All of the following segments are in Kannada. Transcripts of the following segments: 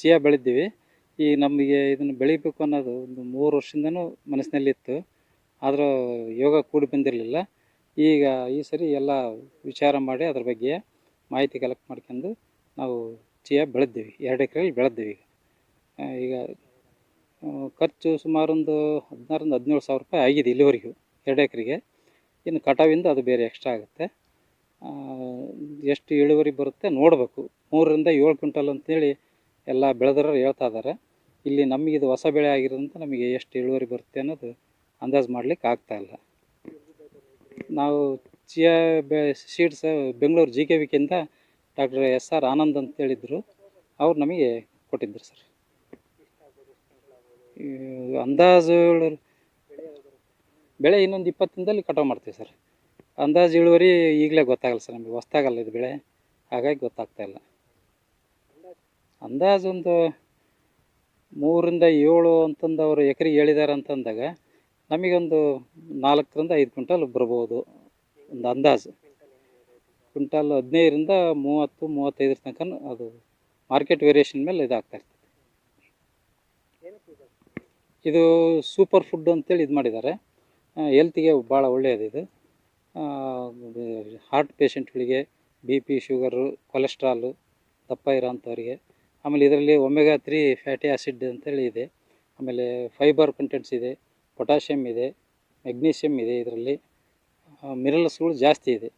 ಚಿಯಾ ಬೆಳೆದಿವಿ ಈ ನಮಗೆ ಇದನ್ನು ಬೆಳಿಬೇಕು ಅನ್ನೋದು ಒಂದು ಮೂರು ವರ್ಷದಿಂದನೂ ಮನಸ್ಸಿನಲ್ಲಿತ್ತು ಆದರೂ ಯೋಗ ಕೂಡಿ ಬಂದಿರಲಿಲ್ಲ. ಈಗ ಈ ಸರಿ ಎಲ್ಲ ವಿಚಾರ ಮಾಡಿ ಅದ್ರ ಬಗ್ಗೆ ಮಾಹಿತಿ ಕಲೆಕ್ಟ್ ಮಾಡ್ಕೊಂಡು ನಾವು ಚಿಯಾ ಬೆಳೆದ್ದೀವಿ ಎರಡು ಎಕರೆಯಲ್ಲಿ ಬೆಳೆದ್ವಿ ಈಗ. ಖರ್ಚು ಸುಮಾರೊಂದು ಹದಿನಾರರಿಂದ ಹದಿನೇಳು ಸಾವಿರ ರೂಪಾಯಿ ಆಗಿದೆ ಇಲ್ಲಿವರೆಗೂ ಎರಡು ಎಕರೆಗೆ. ಇನ್ನು ಕಟಾವಿಂದ ಅದು ಬೇರೆ ಎಕ್ಸ್ಟ್ರಾ ಆಗುತ್ತೆ. ಎಷ್ಟು ಇಳುವರಿ ಬರುತ್ತೆ ನೋಡಬೇಕು. ಮೂರರಿಂದ ಏಳು ಕ್ವಿಂಟಲ್ ಅಂತೇಳಿ ಎಲ್ಲ ಬೆಳೆದವರು ಹೇಳ್ತಾ ಇದ್ದಾರೆ. ಇಲ್ಲಿ ನಮಗೆ ಇದು ಹೊಸ ಬೆಳೆ ಆಗಿರೋದಂತ ನಮಗೆ ಎಷ್ಟು ಇಳುವರಿ ಬರುತ್ತೆ ಅನ್ನೋದು ಅಂದಾಜು ಮಾಡ್ಲಿಕ್ಕೆ ಆಗ್ತಾಯಿಲ್ಲ ನಾವು ಚಿಯಾ ಬೆ ಸೀಡ್ಸ್ ಬೆಂಗಳೂರು ಜಿ ಕೆ ವಿಕಿಂದ ಡಾಕ್ಟರ್ ಎಸ್ ಆರ್ ಆನಂದ್ ಅಂತ ಹೇಳಿದ್ರು. ಅವ್ರು ನಮಗೆ ಕೊಟ್ಟಿದ್ರು ಸರ್. ಅಂದಾಜು ಬೆಳೆ ಇನ್ನೊಂದು ಇಪ್ಪತ್ತು ದಿನದಲ್ಲಿ ಕಟಾವು ಮಾಡ್ತೀವಿ ಸರ್. ಅಂದಾಜು ಇಳುವರಿ ಈಗಲೇ ಗೊತ್ತಾಗಲ್ಲ ಸರ್ ನಮಗೆ ಹೊಸ್ತಾಗಲ್ಲ ಇದು ಬೆಳೆ. ಹಾಗಾಗಿ ಗೊತ್ತಾಗ್ತಾ ಇಲ್ಲ. ಅಂದಾಜು ಒಂದು ಮೂರರಿಂದ ಏಳು ಅಂತಂದು ಅವರು ಎಕರೆಗೆ ಹೇಳಿದ್ದಾರೆ ಅಂತಂದಾಗ ನಮಗೊಂದು ನಾಲ್ಕರಿಂದ ಐದು ಕ್ವಿಂಟಲ್ ಬರ್ಬೋದು ಒಂದು ಅಂದಾಜು. ಕ್ವಿಂಟಲ್ ಹದಿನೈದರಿಂದ ಮೂವತ್ತು, ಮೂವತ್ತೈದರ ತನಕ ಅದು ಮಾರ್ಕೆಟ್ ವೇರಿಯೇಷನ್ ಮೇಲೆ ಇದಾಗ್ತಾ ಇರ್ತದೆ. ಇದು ಸೂಪರ್ ಫುಡ್ ಅಂತೇಳಿ ಇದು ಮಾಡಿದ್ದಾರೆ. ಹೆಲ್ತಿಗೆ ಭಾಳ ಒಳ್ಳೆಯದು ಇದು. ಹಾರ್ಟ್ ಪೇಷಂಟ್ಗಳಿಗೆ ಬಿ ಪಿ ಶುಗರು, ಕೊಲೆಸ್ಟ್ರಾಲು ದಪ್ಪ ಇರೋಂಥವ್ರಿಗೆ ಆಮೇಲೆ ಇದರಲ್ಲಿ ಒಮೆಗಾ ತ್ರೀ ಫ್ಯಾಟಿ ಆ್ಯಸಿಡ್ ಅಂತೇಳಿ ಇದೆ. ಆಮೇಲೆ ಫೈಬರ್ ಕಂಟೆಂಟ್ಸ್ ಇದೆ ಪೊಟ್ಯಾಷಿಯಮ್ ಇದೆ ಮೆಗ್ನೀಷಿಯಮ್ ಇದೆ ಇದರಲ್ಲಿ. ಮಿನರಲ್ಸ್ಗಳು ಜಾಸ್ತಿ ಇದೆ.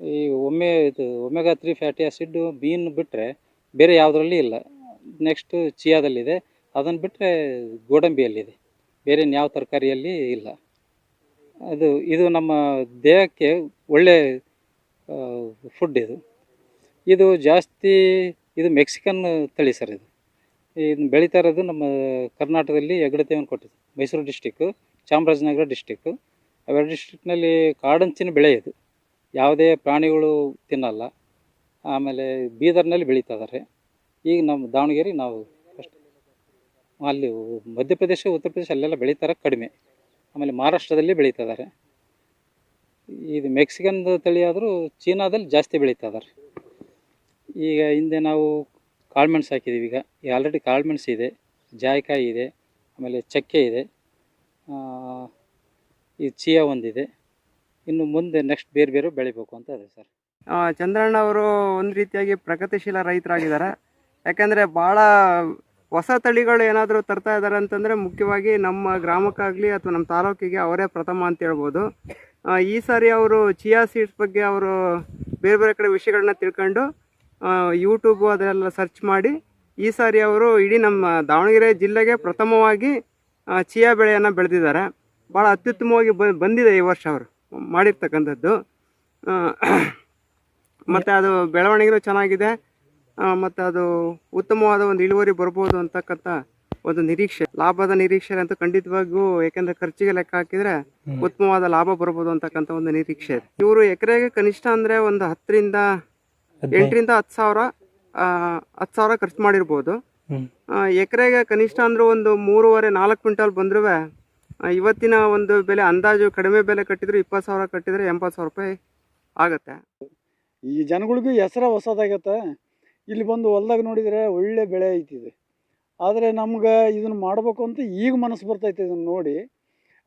ಈ ಒಮ್ಮೆ ಇದು omega three fatty acid bean ಬಿಟ್ಟರೆ ಬೇರೆ ಯಾವುದರಲ್ಲಿ ಇಲ್ಲ. ನೆಕ್ಸ್ಟು ಚಿಯಾದಲ್ಲಿದೆ. ಅದನ್ನು ಬಿಟ್ಟರೆ ಗೋಡಂಬಿಯಲ್ಲಿದೆ. ಬೇರೆ ಯಾವ ತರಕಾರಿಯಲ್ಲಿ ಇಲ್ಲ. ಅದು, ಇದು ನಮ್ಮ ದೇಹಕ್ಕೆ ಒಳ್ಳೆ ಫುಡ್ ಇದು. ಇದು ಜಾಸ್ತಿ ಇದು ಮೆಕ್ಸಿಕನ್ ತಳಿ ಸರ್ ಇದು. ಇದನ್ನ ಬೆಳೀತಾ ಇರೋದು ನಮ್ಮ ಕರ್ನಾಟಕದಲ್ಲಿ ಹೆಗ್ಗಡತೆಯನ್ನು ಕೊಟ್ಟಿದ್ದು. ಮೈಸೂರು ಡಿಸ್ಟಿಕ್ಕು ಚಾಮರಾಜನಗರ ಡಿಸ್ಟಿಕ್ಕು ಅವೆರಡು ಡಿಸ್ಟಿಕ್ನಲ್ಲಿ ಕಾಡಂಚಿನ ಬೆಳೆ ಇದು. ಯಾವುದೇ ಪ್ರಾಣಿಗಳು ತಿನ್ನಲ್ಲ. ಆಮೇಲೆ ಬೀದರ್ನಲ್ಲಿ ಬೆಳೀತಾ ಇದ್ದಾರೆ ಈಗ ನಮ್ಮ ದಾವಣಗೆರೆ ನಾವು ಫಸ್ಟ್ ಅಲ್ಲಿ ಮಧ್ಯಪ್ರದೇಶ, ಉತ್ತರ ಪ್ರದೇಶ ಅಲ್ಲೆಲ್ಲ ಬೆಳೀತಾರೆ ಕಡಿಮೆ. ಆಮೇಲೆ ಮಹಾರಾಷ್ಟ್ರದಲ್ಲಿ ಬೆಳೀತಾ ಇದ್ದಾರೆ ಇದು ಮೆಕ್ಸಿಕನ್ ತಳಿ ಆದರೂ ಚೀನಾದಲ್ಲಿ ಜಾಸ್ತಿ ಬೆಳೀತಾ ಇದ್ದಾರೆ ಈಗ ಹಿಂದೆ ನಾವು ಕಾಳುಮೆಣಸು ಹಾಕಿದ್ದೀವಿ. ಈಗ ಈಗ ಆಲ್ರೆಡಿ ಕಾಳುಮೆಣಸು ಇದೆ, ಜಾಯಿಕಾಯಿ ಇದೆ, ಆಮೇಲೆ ಚಕ್ಕೆ ಇದೆ ಈ ಚಿಯಾ ಒಂದಿದೆ. ಇನ್ನು ಮುಂದೆ ನೆಕ್ಸ್ಟ್ ಬೇರೆ ಬೇರೆ ಬೆಳಿಬೇಕು ಅಂತ ಇದೆ ಸರ್. ಚಂದ್ರಣ್ಣ ಅವರು ಒಂದು ರೀತಿಯಾಗಿ ಪ್ರಗತಿಶೀಲ ರೈತರಾಗಿದ್ದಾರೆ. ಯಾಕಂದರೆ ಭಾಳ ಹೊಸ ತಳಿಗಳು ಏನಾದರೂ ತರ್ತಾ ಇದ್ದಾರೆ ಅಂತಂದರೆ ಮುಖ್ಯವಾಗಿ ನಮ್ಮ ಗ್ರಾಮಕ್ಕಾಗಲಿ ಅಥವಾ ನಮ್ಮ ತಾಲೂಕಿಗೆ ಅವರೇ ಪ್ರಥಮ ಅಂತ ಹೇಳ್ಬೋದು. ಈ ಸಾರಿ ಅವರು ಚಿಯಾ ಸೀಡ್ಸ್ ಬಗ್ಗೆ ಅವರು ಬೇರೆ ಬೇರೆ ಕಡೆ ವಿಷಯಗಳನ್ನ ತಿಳ್ಕೊಂಡು ಯೂಟ್ಯೂಬು ಅದೆಲ್ಲ ಸರ್ಚ್ ಮಾಡಿ ಈ ಸಾರಿ ಅವರು ಇಡೀ ನಮ್ಮ ದಾವಣಗೆರೆ ಜಿಲ್ಲೆಗೆ ಪ್ರಥಮವಾಗಿ ಚಿಯಾ ಬೆಳೆಯನ್ನು ಬೆಳೆದಿದ್ದಾರೆ. ಭಾಳ ಅತ್ಯುತ್ತಮವಾಗಿ ಬ ಬಂದಿದೆ ಈ ವರ್ಷ ಅವರು ಮಾಡಿರ್ತಕ್ಕಂಥದ್ದು. ಮತ್ತು ಅದು ಬೆಳವಣಿಗೆನೂ ಚೆನ್ನಾಗಿದೆ. ಮತ್ತು ಅದು ಉತ್ತಮವಾದ ಒಂದು ಇಳುವರಿ ಬರ್ಬೋದು ಅಂತಕ್ಕಂಥ ಒಂದು ನಿರೀಕ್ಷೆ. ಲಾಭದ ನಿರೀಕ್ಷೆ ಅಂತೂ ಖಂಡಿತವಾಗಿಯೂ ಯಾಕೆಂದರೆ ಖರ್ಚಿಗೆ ಲೆಕ್ಕ ಹಾಕಿದರೆ ಉತ್ತಮವಾದ ಲಾಭ ಬರ್ಬೋದು ಅಂತಕ್ಕಂಥ ಒಂದು ನಿರೀಕ್ಷೆ ಇದೆ. ಇವರು ಎಕರೆಗೆ ಕನಿಷ್ಠ ಅಂದರೆ ಒಂದು ಹತ್ತರಿಂದ ಎಂಟರಿಂದ ಹತ್ತು ಸಾವಿರ ಹತ್ತು ಸಾವಿರ ಖರ್ಚು ಮಾಡಿರ್ಬೋದು. ಎಕರೆಗೆ ಕನಿಷ್ಠ ಅಂದ್ರೆ ಒಂದು ಮೂರುವರೆ ನಾಲ್ಕು ಕ್ವಿಂಟಲ್ ಬಂದ್ರೂ ಇವತ್ತಿನ ಒಂದು ಬೆಲೆ ಅಂದಾಜು ಕಡಿಮೆ ಬೆಲೆ ಕಟ್ಟಿದ್ರು ಇಪ್ಪತ್ತು ಸಾವಿರ ಕಟ್ಟಿದ್ರೆ ಎಂಬತ್ತು ಸಾವಿರ ರೂಪಾಯಿ ಆಗುತ್ತೆ. ಈ ಜನಗಳಿಗೂ ಹೆಸರ ಹೊಸದಾಗತ್ತೆ. ಇಲ್ಲಿ ಬಂದು ಹೊಲ್ದಾಗ ನೋಡಿದರೆ ಒಳ್ಳೆ ಬೆಳೆ ಐತಿ ಇದು ಆದರೆ ನಮ್ಗೆ ಇದನ್ನು ಮಾಡಬೇಕು ಅಂತ ಈಗ ಮನಸ್ಸು ಬರ್ತೈತೆ ಇದನ್ನು ನೋಡಿ.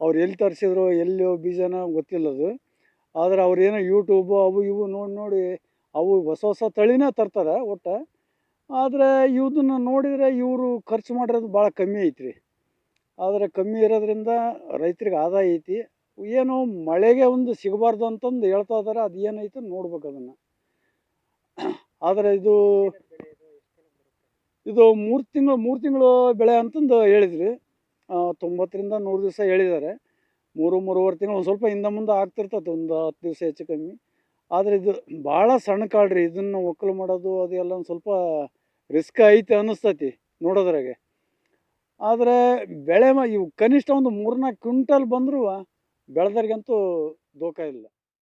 ಅವ್ರು ಎಲ್ಲಿ ತರಿಸಿದ್ರು ಎಲ್ಲಿ ಬೀಜನ ಗೊತ್ತಿಲ್ಲದು. ಆದರೆ ಅವ್ರು ಏನೋ ಯೂಟ್ಯೂಬು ಅವು ಇವು ನೋಡಿ ನೋಡಿ ಅವು ಹೊಸ ಹೊಸ ತಳಿನೇ ತರ್ತಾರೆ ಒಟ್ಟು. ಆದರೆ ಇವದನ್ನು ನೋಡಿದರೆ ಇವರು ಖರ್ಚು ಮಾಡಿರೋದು ಭಾಳ ಕಮ್ಮಿ ಐತ್ರಿ. ಆದರೆ ಕಮ್ಮಿ ಇರೋದ್ರಿಂದ ರೈತರಿಗೆ ಆದಾಯ ಐತಿ. ಏನು ಮಳೆಗೆ ಒಂದು ಸಿಗಬಾರ್ದು ಅಂತಂದು ಹೇಳ್ತಾ ಇದ್ದಾರೆ ಅದು ಏನೈತೆ ನೋಡ್ಬೇಕು ಅದನ್ನು. ಆದರೆ ಇದು ಇದು ಮೂರು ತಿಂಗಳು ಮೂರು ತಿಂಗಳು ಬೆಳೆ ಅಂತಂದು ಹೇಳಿದ್ರಿ. ತೊಂಬತ್ತರಿಂದ ನೂರು ದಿವಸ ಹೇಳಿದ್ದಾರೆ. ಮೂರು, ಮೂರುವರೆ ತಿಂಗಳು ಒಂದು ಸ್ವಲ್ಪ ಹಿಂದೆ ಮುಂದೆ ಆಗ್ತಿರ್ತದೆ ಒಂದು ಹತ್ತು ದಿವಸ ಹೆಚ್ಚು ಕಮ್ಮಿ. ಆದರೆ ಇದು ಭಾಳ ಸಣ್ಣ ಕಾಳು ರೀ ಇದನ್ನು ಒಕ್ಕಲು ಮಾಡೋದು ಅದೆಲ್ಲ ಸ್ವಲ್ಪ ರಿಸ್ಕ್ ಐತೆ ಅನ್ನಿಸ್ತೈತಿ ನೋಡೋದ್ರಾಗೆ. ಆದರೆ ಬೆಳೆ ಮ ಇವು ಕನಿಷ್ಠ ಒಂದು ಮೂರ್ನಾಲ್ಕು ಕ್ವಿಂಟಲ್ ಬಂದರೂ ಬೆಳೆದವ್ರಿಗಂತೂ ದೋಖ ಇಲ್ಲ.